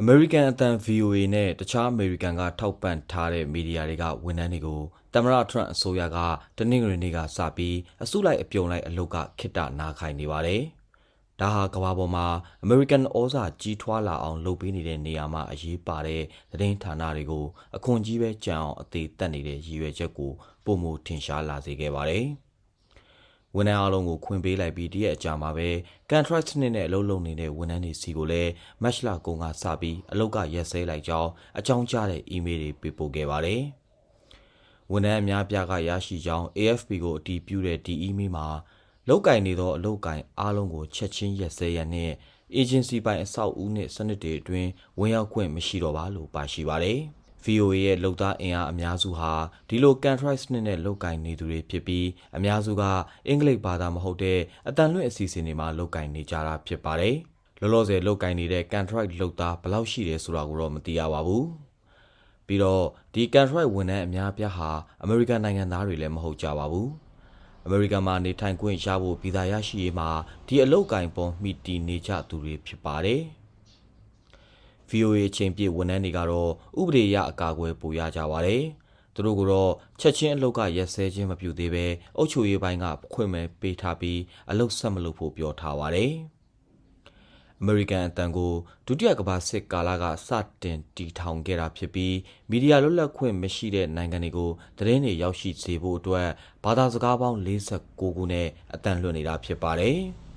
အမေရိကန်အသံ VOA နဲ့တခြားအမေရိကန်ကထောက်ပံ့ထားတဲ့မီဒီယာတွေကဝန်ထမ်းတွေကိုသမ္မတထရန့်အစိုးရကတနင်္ဂနွေနေ့ကစပြီးအစုလိုက်အပြုံလိုက်အလုပ်ကခိတ္တနာခိုင်နေပါတယ်။ဒါဟာကမ္ဘာပေါ်မှာအမေရိကန်ဩဇာကြီးထွားလာအောင်လုပ်ပေးနေတဲ့နေရာမှာအရေးပါတဲ့သတင်းဌာနတွေကိုအခွန်ကြီးပဲကြံအောင်အသေးတက်နေတဲ့ရည်ရွယ်ချက်ကိုပုံမထင်ရှားလာစေခဲ့ပါတယ်။ ဝန်ထမ်းအားလုံးကိုခွင့်ပေးလိုက်ပြီးတရက်အကြာမှာပဲ contract နှစ်နဲ့အလုပ်လုပ်နေတဲ့ဝန်ထမ်းတွေစီကိုလည်းမတ်လကုန်ကစပြီးအလုပ်ကရက်စဲလိုက်ကြောင်းအကြောင်းကြားတဲ့အီးမေးလ်တွေပေးပို့ခဲ့ပါတယ်။ဝန်ထမ်းအများအပြားကရရှိကြောင်း AFP ကိုအတည်ပြုတဲ့ဒီအီးမေးလ်မှာလောက်ကင်နေသောအလုပ်ကင်အားလုံးကိုချက်ချင်းရက်စဲရန်နဲ့ agency ပိုင်အဆောက်အဦနှင့်စနစ်တွေအတွင်းဝင်ရောက်ခွင့်မရှိတော့ပါလို့ပါရှိပါတယ်။ VOA ရဲ့လုံသားအင်အားအများစုဟာဒီလို contract နှစ်နဲ့လောက်ကင်နေသူတွေဖြစ်ပြီးအများစုကအင်္ဂလိပ်ဘာသာမဟုတ်တဲ့အတန်လွင့်အစီအစဉ်တွေမှာလောက်ကင်နေကြတာဖြစ်ပါတယ်။လောလောဆယ်လောက်ကင်နေတဲ့ contract လုပ်သားဘယ်လောက်ရှိတယ်ဆိုတာကိုတော့မသိရပါဘူး။ပြီးတော့ဒီ contract ဝန်ထမ်းအများအပြားဟာအမေရိကန်နိုင်ငံသားတွေလည်းမဟုတ်ကြပါဘူး။အမေရိကန်မှာနေထိုင်ခွင့်ရဖို့ဗီဇာရရှိရေးမှာဒီအလောက်ကင်ပေါ်မှီတည်နေကြသူတွေဖြစ်ပါတယ်။ VOA အချိန်ပြည့်ဝန်ထမ်းတွေကတော့ဥပဒေအရအကာအကွယ်ပိုရကြပါတယ်။သူတို့ကတော့ချက်ချင်းအလုပ်ကရက်စဲခြင်းမပြုသေးပဲအုပ်ချုပ်ရေးပိုင်းကခွင့်မဲ့ပေးထားပြီးအလုပ်ဆက်မလုပ်ဖို့ပြောထားပါတယ်။အမေရိကန်အတန်ကိုဒုတိယကမ္ဘာစစ်ကာလကစတင်တည်ထောင်ခဲ့တာဖြစ်ပြီးမီဒီယာလွတ်လပ်ခွင့်မရှိတဲ့နိုင်ငံတွေကိုသတင်းတွေရောက်ရှိစေဖို့အတွက်ဘာသာစကားပေါင်း46ခုနဲ့အတန်လွှင့်နေတာဖြစ်ပါတယ်။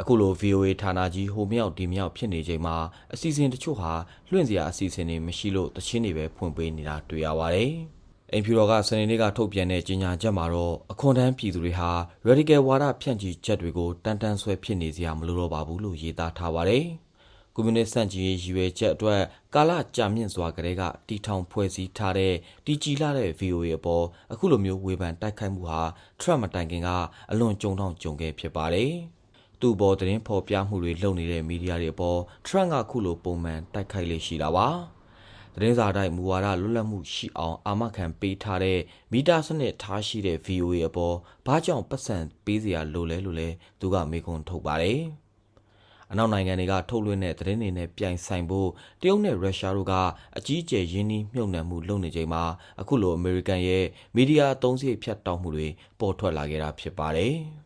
အခုလို VOA ဌာနကြီးဟိုမြောက်ဒီမြောက်ဖြစ်နေချိန်မှာအစီအစဉ်တချို့ဟာလွှင့်စရာအစီအစဉ်တွေမရှိလို့တချင်းတွေပဲဖွင့်ပေးနေတာတွေ့ရပါတယ်။အိမ်ဖြူတော်ကစနေနေ့ကထုတ်ပြန်တဲ့ကြေညာချက်မှာတော့အခွန်တန်းပြည်သူတွေဟာ radical ဝါဒဖြန့်ချီချက်တွေကိုတန်တန်ဆွဲဖြစ်နေစရာမလိုတော့ပါဘူးလို့ရေးသားထားပါတယ်။ကွန်မြူနစ်စန့်ကျင်ရေးရည်ရွယ်ချက်အတွက်ကာလကြာမြင့်စွာကတည်းကတီထောင်ဖွဲ့စည်းထားတဲ့တီကြီးလာတဲ့ VOA အပေါ်အခုလိုမျိုးဝေဖန်တိုက်ခိုက်မှုဟာ Trump မတိုင်ခင်ကအလွန်ကြုံတော့ကြုံခဲ့ဖြစ်ပါတယ်။ သူ့ဘော်သတင်းဖော်ပြမှုတွေလုပ်နေတဲ့မီဒီယာတွေအပေါ် Trump ကခုလိုပုံမှန်တိုက်ခိုက်လေ့ရှိတာပါ။သတင်းစာတိုက်မူဝါဒလွတ်လပ်မှုရှိအောင်အာမခံပေးထားတဲ့မီတာစနစ်ထားရှိတဲ့ VOA အပေါ်ဘာကြောင့်ပတ်စံပေးစရာလိုလဲလို့လဲသူကမေးခွန်းထုတ်ပါတယ်။အနောက်နိုင်ငံတွေကထုတ်လွှင့်တဲ့သတင်းတွေနဲ့ပြိုင်ဆိုင်ဖို့တရုတ်နဲ့ရုရှားတို့ကအကြီးအကျယ်ရင်းနှီးမြှုပ်နှံမှုလုပ်နေချိန်မှာအခုလိုအမေရိကန်ရဲ့မီဒီယာအသုံးစရိတ်ဖြတ်တောက်မှုတွေပေါ်ထွက်လာခဲ့တာဖြစ်ပါတယ်။